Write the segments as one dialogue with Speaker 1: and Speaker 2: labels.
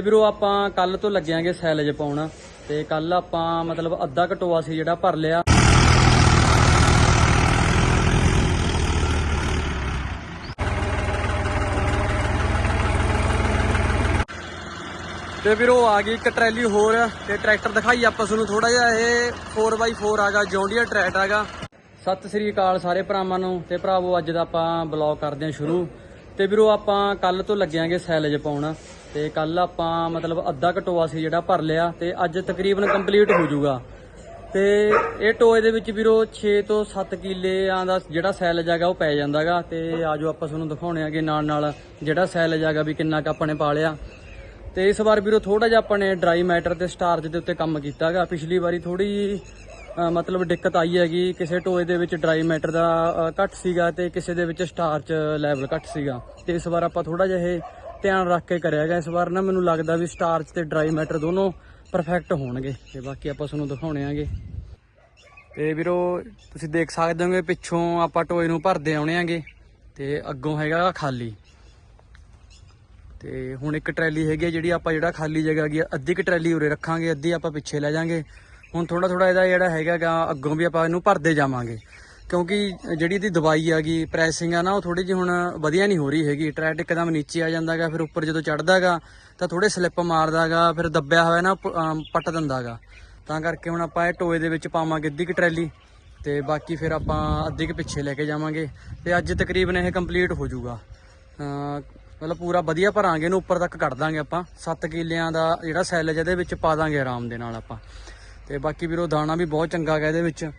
Speaker 1: ਵੀਰੋ, ਆਪਾਂ ਕੱਲ ਤੋਂ ਲੱਗਿਆਂਗੇ ਸੈਲਜ ਪਾਉਣ ਤੇ ਕੱਲ ਆਪਾਂ ਮਤਲਬ ਅੱਧਾ ਕਟੋਆ ਸੀ ਜਿਹੜਾ ਭਰ ਲਿਆ। ਤੇ ਵੀਰੋ, ਆ ਗਈ ਇੱਕ ਟਰੈਲੀ ਹੋਰ ਤੇ ਟਰੈਕਟਰ ਦਿਖਾਈ ਆਪਾਂ ਤੁਹਾਨੂੰ ਥੋੜਾ ਜਿਹਾ। ਇਹ 4x4 ਆਗਾ, ਜੌਂਡੀਆ ਟਰੈਕਟਰ ਆਗਾ। ਸਤਿ ਸ੍ਰੀ ਅਕਾਲ ਸਾਰੇ ਭਰਾਵਾਂ ਨੂੰ ਤੇ ਭਰਾਵੋ, ਅੱਜ ਦਾ ਆਪਾਂ ਬਲੌਗ ਕਰਦੇ ਹਾਂ ਸ਼ੁਰੂ। ਤੇ ਵੀਰੋ, ਆਪਾਂ ਕੱਲ ਤੋਂ ਲੱਗਿਆਂਗੇ ਸੈਲਜ ਪਾਉਣ। ਤੇ ਕੱਲ ਆਪਾਂ ਮਤਲਬ ਅੱਧਾ ਘਟੋਆ ਸੀ ਜਿਹੜਾ ਭਰ ਲਿਆ ਤੇ ਅੱਜ ਤਕਰੀਬਨ ਕੰਪਲੀਟ ਹੋ ਜਾਊਗਾ। ਤੇ ਇਹ ਟੋਏ ਦੇ ਵਿੱਚ ਵੀਰੋ 6 ਤੋਂ 7 ਕਿੱਲਿਆਂ ਦਾ ਜਿਹੜਾ ਸੈਲਜ ਹੈਗਾ ਉਹ ਪੈ ਜਾਂਦਾਗਾ ਤੇ ਆਜੋ ਆਪਾਂ ਤੁਹਾਨੂੰ ਦਿਖਾਉਣੇ ਆਗੇ ਨਾਲ ਨਾਲ ਜਿਹੜਾ ਸੈਲਜ ਹੈਗਾ ਵੀ ਕਿੰਨਾ ਕੁ ਆਪਾਂ ਨੇ ਪਾ ਲਿਆ ਤੇ ਇਸ ਵਾਰ ਵੀਰੋ ਥੋੜਾ ਜਿਹਾ ਆਪਾਂ ਨੇ ਡਰਾਈ ਮੈਟਰ ਤੇ ਸਟਾਰਚ ਦੇ ਉੱਤੇ ਕੰਮ ਕੀਤਾਗਾ। ਪਿਛਲੀ ਵਾਰੀ ਥੋੜੀ ਮਤਲਬ ਦਿੱਕਤ ਆਈ ਹੈਗੀ, ਕਿਸੇ ਟੋਏ ਦੇ ਵਿੱਚ ਡਰਾਈ ਮੈਟਰ ਦਾ ਘੱਟ ਸੀਗਾ ਤੇ ਕਿਸੇ ਦੇ ਵਿੱਚ ਸਟਾਰਚ ਲੈਵਲ ਘੱਟ ਸੀਗਾ। ਤੇ ਇਸ ਵਾਰ ਆਪਾਂ ਥੋੜਾ ਜਿਹਾ ਇਹ ਧਿਆਨ ਰੱਖ ਕੇ ਕਰਿਆਗਾ ਇਸ ਵਾਰ ਨਾ, ਮੈਨੂੰ ਲੱਗਦਾ ਵੀ ਸਟਾਰਚ ਤੇ ਡਰਾਈ ਮੈਟਰ ਦੋਨੋਂ ਪਰਫੈਕਟ ਹੋਣਗੇ। ਤੇ ਬਾਕੀ ਆਪਾਂ ਤੁਹਾਨੂੰ ਦਿਖਾਉਣੇ ਆਗੇ। ਤੇ ਵੀਰੋ, ਤੁਸੀਂ ਦੇਖ ਸਕਦੇ ਹੋਗੇ ਪਿੱਛੋਂ ਆਪਾਂ ਟੋਏ ਨੂੰ ਭਰਦੇ ਆਉਣੇ ਆਗੇ। ਤੇ ਅੱਗੋਂ ਹੈਗਾ ਖਾਲੀ। ਤੇ ਹੁਣ ਇੱਕ ਟਰੈਲੀ ਹੈਗੀ ਆ ਜਿਹੜੀ ਆਪਾਂ ਜਿਹੜਾ ਖਾਲੀ ਜਗ੍ਹਾ ਹੈਗੀ ਅੱਧੀ ਕਿ ਟਰੈਲੀ ਉਰੇ ਰੱਖਾਂਗੇ, ਅੱਧੀ ਆਪਾਂ ਪਿੱਛੇ ਲੈ ਜਾਾਂਗੇ। ਹੁਣ ਥੋੜਾ ਥੋੜਾ ਇਹਦਾ ਜਿਹੜਾ ਹੈਗਾ ਅੱਗੋਂ ਵੀ ਆਪਾਂ ਇਹਨੂੰ ਭਰਦੇ ਜਾਵਾਂਗੇ। ਕਿਉਂਕਿ ਜਿਹੜੀ ਇਹਦੀ ਦਵਾਈ ਹੈਗੀ ਪ੍ਰੈਸਿੰਗ ਆ ਨਾ, ਉਹ ਥੋੜੀ ਜਿਹੀ ਹੁਣ ਵਧੀਆ ਨਹੀਂ ਹੋ ਰਹੀ ਹੈਗੀ। ਟਰੈਟ ਇੱਕਦਮ ਨੀਚੇ ਆ ਜਾਂਦਾਗਾ, ਫਿਰ ਉੱਪਰ ਜਦੋਂ ਚੜਦਾਗਾ ਤਾਂ ਥੋੜੇ ਸਲਿੱਪ ਮਾਰਦਾਗਾ, ਫਿਰ ਦੱਬਿਆ ਹੋਇਆ ਨਾ ਪ- ਅਮ ਪੱਟ ਦਿੰਦਾਗਾ। ਤਾਂ ਕਰਕੇ ਹੁਣ ਆਪਾਂ ਇਹ ਟੋਏ ਦੇ ਵਿੱਚ ਪਾਵਾਂਗੇ ਅੱਧੀ ਕਿ ਟਰੈਲੀ, ਤੇ ਬਾਕੀ ਫਿਰ ਆਪਾਂ ਅੱਧੀ ਕਿ ਪਿੱਛੇ ਲੈ ਕੇ ਜਾਵਾਂਗੇ। ਤੇ ਅੱਜ ਤਕਰੀਬਨ ਇਹ ਕੰਪਲੀਟ ਹੋ ਜਾਊਗਾ। ਮਤਲਬ ਪੂਰਾ ਵਧੀਆ ਭਰਾਂਗੇ ਇਹਨੂੰ, ਉੱਪਰ ਤੱਕ ਕੱਢ ਦਾਂਗੇ ਆਪਾਂ। 7 ਕਿੱਲਿਆਂ ਦਾ ਜਿਹੜਾ ਸੈੱਲ ਜਿਹਦੇ ਵਿੱਚ ਪਾ ਦਾਂਗੇ ਆਰਾਮ ਦੇ ਨਾਲ ਆਪਾਂ। ਤੇ ਬਾਕੀ ਵੀਰੋ, ਦਾਣਾ ਵੀ ਬਹੁਤ ਚੰਗਾ ਗਾ ਇਹਦੇ ਵਿੱਚ।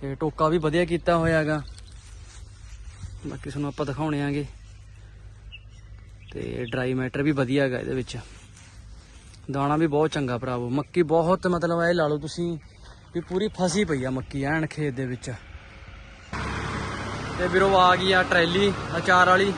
Speaker 1: ਤੇ ਟੋਕਾ ਵੀ ਵਧੀਆ ਕੀਤਾ ਹੋਇਆ ਹੈਗਾ ਬਾਕੀ ਤੁਹਾਨੂੰ ਆਪਾਂ ਦਿਖਾਉਣੇ ਆਂਗੇ। ਤੇ ਡਰਾਈ ਮੈਟਰ ਵੀ ਵਧੀਆ ਹੈਗਾ ਇਹਦੇ ਵਿੱਚ। ਦਾਣਾ ਵੀ ਬਹੁਤ ਚੰਗਾ ਭਰਾਵੋ ਮੱਕੀ ਬਹੁਤ ਮਤਲਬ ਇਹ ਲਾ ਲਓ ਤੁਸੀਂ ਵੀ ਪੂਰੀ ਫਸੀ ਪਈ ਆ ਮੱਕੀ ਐਨ ਖੇਤ ਦੇ ਵਿੱਚ। ਤੇ ਵੀਰੋ ਆ ਗਈ ਆ ਟਰੈਲੀ, ਅਚਾਰ ਵਾਲੀ।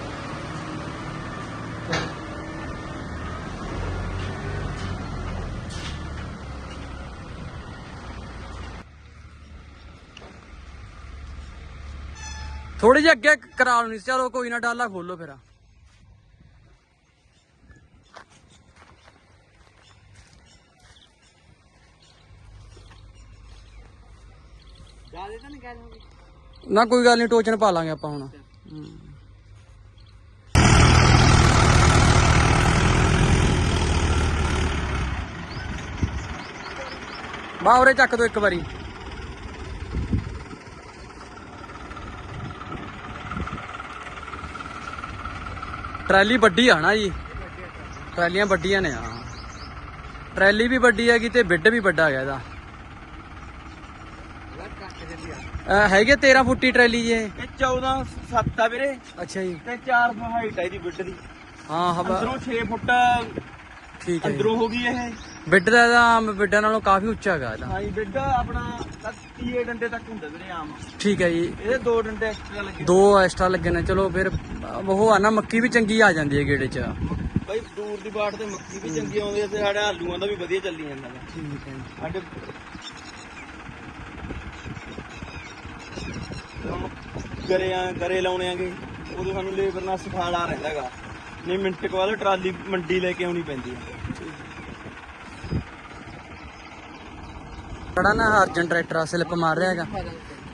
Speaker 1: ਥੋੜੀ ਜਿਹੀ ਅੱਗੇ ਕਰਾ ਲਣੀ ਚਲੋ ਕੋਈ ਨਾ, ਡਾਲਾ ਖੋਲੋ ਫਿਰ ਨਾ, ਕੋਈ ਗੱਲ ਨਹੀਂ ਟੋਚਨ ਪਾ ਲਾਂਗੇ ਆਪਾਂ ਹੁਣ ਹਮ। ਬਾਹਰੇ ਚੱਕ ਦੋ ਇੱਕ ਵਾਰੀ ਟਰੈਲੀ ਵੱਡੀ ਆ ਨਾ ਜੀ। ਟਰੈਲੀਆਂ ਵੱਡੀਆਂ ਨੇ ਹਾਂ। ਟਰੈਲੀ ਵੀ ਵੱਡੀ ਹੈਗੀ ਤੇ ਬਿੱਡ ਵੀ ਵੱਡਾ ਹੈਗਾ ਇਹਦਾ। ਅਹ ਹੈਗੇ 13 ਫੁੱਟੀ ਟਰੈਲੀ ਜੀ ਇਹ।
Speaker 2: ਇਹ 14 7 ਆ ਵੀਰੇ।
Speaker 1: ਅੱਛਾ ਜੀ।
Speaker 2: ਤੇ 4 ਹਾਈਟ ਆ ਇਹਦੀ ਬਿੱਡ ਦੀ।
Speaker 1: ਹਾਂ ਹਵਾ
Speaker 2: ਅੰਦਰੋਂ 6 ਫੁੱਟ
Speaker 1: ਠੀਕ ਹੈ ਜੀ।
Speaker 2: ਅੰਦਰੋਂ ਹੋ ਗਈ ਇਹ।
Speaker 1: ਬਿੱਡ ਦਾ ਆਮ ਬਿੱਡਾਂ ਨਾਲੋਂ ਕਾਫੀ ਉੱਚਾ ਹੈਗਾ ਇਹਦਾ।
Speaker 2: ਹਾਂ ਜੀ ਬਿੱਡ ਆਪਣਾ 30 ਡੰਡੇ ਤੱਕ ਹੁੰਦਾ ਵੀਰੇ ਆਮ।
Speaker 1: ਠੀਕ ਹੈ ਜੀ।
Speaker 2: ਇਹਦੇ ਦੋ ਡੰਡੇ ਐਕਸਟਰਾ ਲੱਗੇ।
Speaker 1: ਦੋ ਐਕਸਟਰਾ ਲੱਗੇ ਨੇ ਚਲੋ ਫਿਰ ਉਹ ਆ ਨਾ ਮੱਕੀ ਵੀ ਚੰਗੀ ਆ ਜਾਂਦੀ ਹੈ ਗੇੜੇ 'ਚ।
Speaker 2: ਬਾਈ ਦੂਰ ਦੀ ਬਾੜ ਤੇ ਮੱਕੀ ਵੀ ਚੰਗੀ ਆਉਂਦੀ ਹੈ ਤੇ ਸਾਡੇ ਆਲੂਆਂ ਦਾ ਵੀ ਵਧੀਆ ਚੱਲੀ ਜਾਂਦਾ।
Speaker 1: ਠੀਕ ਹੈ।
Speaker 2: ਸਾਡੇ ਗਰੇ ਆ ਗਰੇ ਲਾਉਣੇ ਆਗੇ ਉਦੋਂ ਸਾਨੂੰ ਲੇਬਰ ਨਾਲ ਸਫਾਲਾ ਰਹਿੰਦਾਗਾ ਨਹੀਂ ਮਿੰਟ ਕੁ ਬਾਅਦ ਟਰਾਲੀ ਮੰਡੀ ਲੈ ਕੇ ਆਉਣੀ ਪੈਂਦੀ ਹੈ।
Speaker 1: ਬੜਾ ਨਾ ਅਰਜਨ ਟਰੈਕਟਰ ਆ ਸਲਿੱਪ ਮਾਰ ਰਿਹਾ ਹੈਗਾ।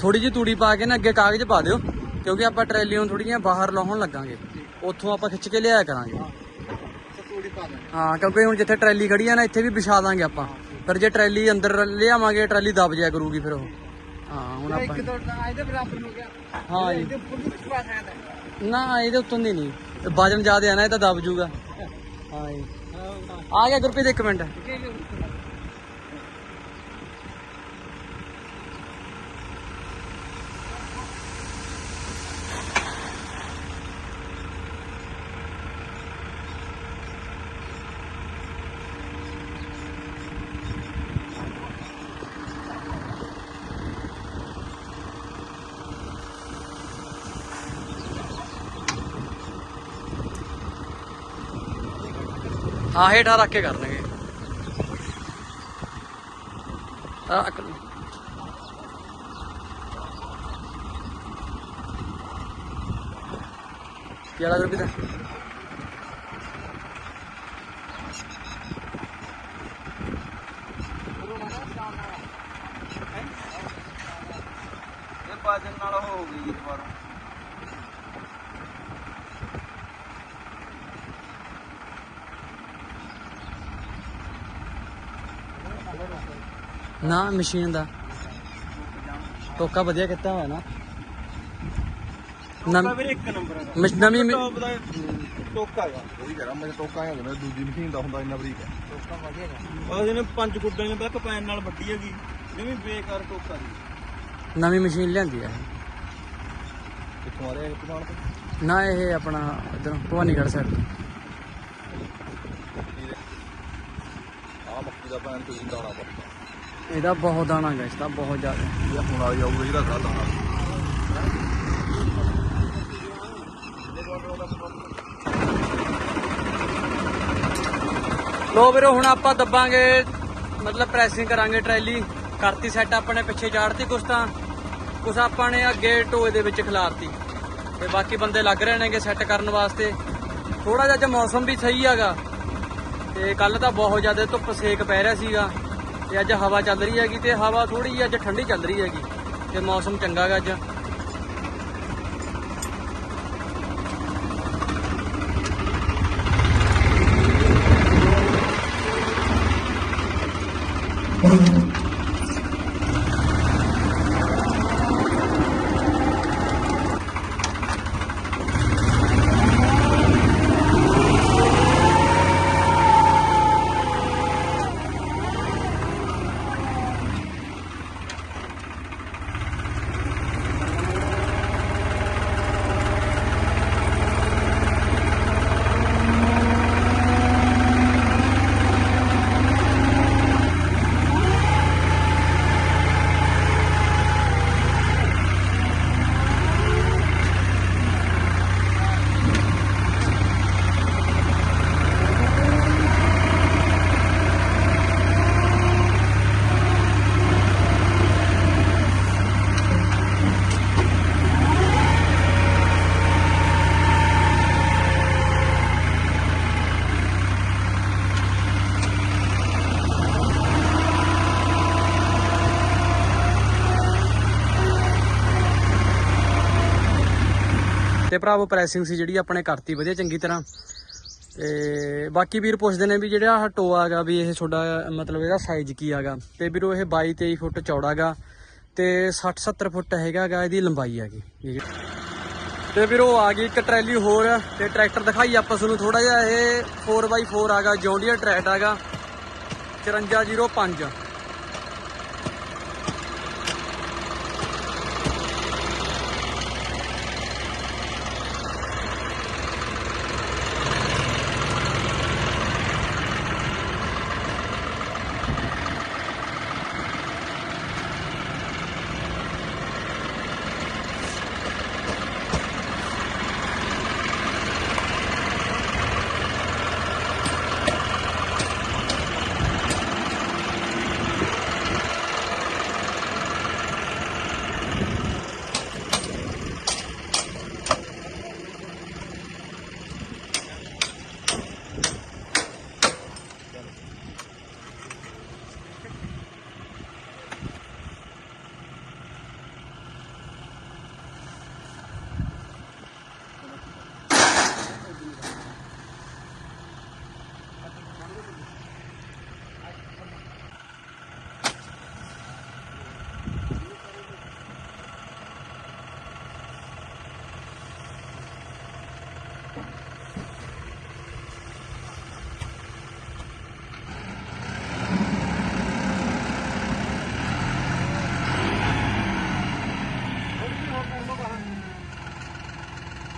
Speaker 1: ਥੋੜੀ ਜਿਹੀ ਤੂੜੀ ਪਾ ਕੇ ਨਾ ਅੱਗੇ ਕਾਗਜ਼ ਪਾ ਦਿਓ ਕਿਉਂਕਿ ਆਪਾਂ ਟਰੈਲੀ ਨੂੰ ਥੋੜੀ ਜਿਹੀਆਂ ਬਾਹਰ ਲਾਉਣ ਲੱਗਾਂਗੇ। ਉੱਥੋਂ ਆਪਾਂ ਖਿੱਚ ਕੇ ਲਿਆਇਆ ਕਰਾਂਗੇ। ਹਾਂ ਕਿਉਂਕਿ ਹੁਣ ਜਿੱਥੇ ਟਰੈਲੀ ਖੜੀ ਆ ਨਾ ਇੱਥੇ ਵੀ ਵਿਛਾ ਦਾਂਗੇ ਆਪਾਂ। ਫਿਰ ਜੇ ਟਰੈਲੀ ਅੰਦਰ ਲਿਆਵਾਂਗੇ ਟਰੈਲੀ ਦਬ ਜਾਇਆ ਕਰੂਗੀ ਫਿਰ ਉਹ। ਹਾਂ ਹੁਣ ਆਪਾਂ
Speaker 2: ਦੋ ਇਹਦੇ ਬਰਾਬਰ ਹੋ ਗਿਆ।
Speaker 1: ਹਾਂ
Speaker 2: ਇਹਦੇ ਉੱਪਰ ਵੀ ਪਾ ਸਕਦਾ
Speaker 1: ਨਾ ਇਹਦੇ ਉੱਤੋਂ ਦੀ ਨਹੀਂ। ਵਜਨ ਜ਼ਿਆਦਾ ਆ ਨਾ ਇਹ ਤਾਂ ਦਬ ਜੂਗਾ। ਹਾਂ ਜੀ। ਆ ਗਿਆ ਗੁਰਪ੍ਰੀਤ ਇੱਕ ਮਿੰਟ। ਹਾਂ, ਹੇਠਾਂ ਰੱਖ ਕੇ ਕਰਨਗੇ। ਰੱਖ ਕਿਹੜਾ ਗਰਬੀ ਦਾ?
Speaker 2: ਇਹ ਬਾਜਨ ਨਾਲ ਹੋ ਗਈ ਦੁਬਾਰਾ।
Speaker 1: ਨਾ ਮਸ਼ੀਨ ਦਾ। ਟੋਕਾ ਵਧੀਆ ਕੀਤਾ ਹੋਇਆ ਨਾ। ਨਵੀਂ
Speaker 2: ਵੀਰੇ ਇੱਕ ਨੰਬਰ ਹੈਗਾ
Speaker 1: ਮਸ਼- ਨਵੀਂ ਮ-
Speaker 2: ਟੌਪ ਦਾ ਟੋਕਾ ਹੈਗਾ।
Speaker 3: ਉਹੀ ਕਰਾਂ ਮੈਂ ਟੋਕਾ ਹੈ ਜਿਵੇਂ ਦੂਜੀ ਮਸ਼ੀਨ ਦਾ ਹੁੰਦਾ ਇੰਨਾ ਬਰੀਕ ਹੈ।
Speaker 2: ਉਹ ਜਿਹਨੇ ਪੰਜ ਗੁੱਡਾਂ ਨੇ ਤੱਕ ਪੈਨ ਨਾਲ ਵੱਡੀ ਹੈਗੀ ਜਿਵੇਂ ਬੇਕਾਰ ਟੋਕਾ ਦੀ
Speaker 1: ਨਵੀਂ ਮਸ਼ੀਨ ਲਿਆਂਦੀ ਆ
Speaker 3: ਕਿੱਥੋਂ ਆ ਰਿਹਾ ਇਹ ਦੁਕਾਨ ਤੋਂ?
Speaker 1: ਨਾ ਇਹ ਆਪਣਾ ਇਧਰ ਭਵਾਨੀਗੜ੍ਹ ਸਾਈਡ ਤੋਂ।
Speaker 3: ਆ ਮੱਕੀ ਦਾ ਪੈਨ ਤੁਸੀਂ ਦਾਣਾ ਪੱਕਾ
Speaker 1: ਇਹਦਾ ਬਹੁਤ ਦਾਣਾ ਗਾ ਇਸ ਦਾ ਬਹੁਤ ਜ਼ਿਆਦਾ।
Speaker 3: ਇਹ ਹੁਣ ਆ ਜਾਊਗਾ ਇਹਦਾ ਕੱਲ ਦਾਣਾ।
Speaker 1: ਲੋ ਵੀਰੋ ਹੁਣ ਆਪਾਂ ਦੱਬਾਂਗੇ ਮਤਲਬ ਪ੍ਰੈਸਿੰਗ ਕਰਾਂਗੇ ਟਰੈਲੀ। ਕਰਤੀ ਸੈੱਟ ਆਪਣੇ ਪਿੱਛੇ ਚਾੜਤੀ ਕੁਛ ਤਾਂ। ਕੁਛ ਆਪਾਂ ਨੇ ਅੱਗੇ ਟੋਏ ਦੇ ਵਿੱਚ ਖਿਲਾਰਤੀ। ਤੇ ਬਾਕੀ ਬੰਦੇ ਲੱਗ ਰਹੇ ਨੇਗੇ ਸੈੱਟ ਕਰਨ ਵਾਸਤੇ। ਥੋੜਾ ਜਿਹਾ ਅੱਜ ਮੌਸਮ ਵੀ ਸਹੀ ਹੈਗਾ। ਤੇ ਕੱਲ ਤਾਂ ਬਹੁਤ ਜ਼ਿਆਦਾ ਧੁੱਪ ਸੇਕ ਪੈ ਰਿਹਾ ਸੀਗਾ। ਤੇ ਅੱਜ ਹਵਾ ਚੱਲ ਰਹੀ ਹੈਗੀ ਤੇ ਹਵਾ ਥੋੜੀ ਜਿਹੀ ਅੱਜ ਠੰਡੀ ਚੱਲ ਰਹੀ ਹੈਗੀ ਤੇ ਮੌਸਮ ਚੰਗਾ ਗਾ ਅੱਜ। ਤੇ ਭਰਾਵੋ ਪ੍ਰੈਸਿੰਗ ਸੀ ਜਿਹੜੀ ਆਪਣੇ ਕਰਤੀ, ਵਧੀਆ ਚੰਗੀ ਤਰ੍ਹਾਂ। ਤੇ ਬਾਕੀ ਵੀਰ ਪੁੱਛਦੇ ਨੇ ਵੀ ਜਿਹੜਾ ਆਹ ਟੋਆ ਹੈਗਾ ਵੀ ਇਹ ਤੁਹਾਡਾ, ਮਤਲਬ ਇਹਦਾ ਸਾਈਜ਼ ਕੀ ਹੈਗਾ? ਤੇ ਵੀਰੋ, ਇਹ 22 23 ਫੁੱਟ ਚੌੜਾ ਹੈਗਾ ਤੇ 60 70 ਫੁੱਟ ਹੈਗਾ ਗਾ, ਇਹਦੀ ਲੰਬਾਈ ਹੈਗੀ। ਇਹ ਤੇ ਵੀਰੋ, ਆ ਗਈ ਇੱਕ ਟਰੈਲੀ ਹੋਰ, ਤੇ ਟਰੈਕਟਰ ਦਿਖਾਈ ਆਪਾਂ ਤੁਹਾਨੂੰ ਥੋੜਾ ਜਿਹਾ, ਇਹ 4x4 ਹੈਗਾ ਜੌਂਡੀਅਰ ਟਰੈਕਟ ਹੈਗਾ 5405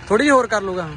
Speaker 1: ਥੋੜੀ ਹੋਰ ਕਰ ਲੂਗਾ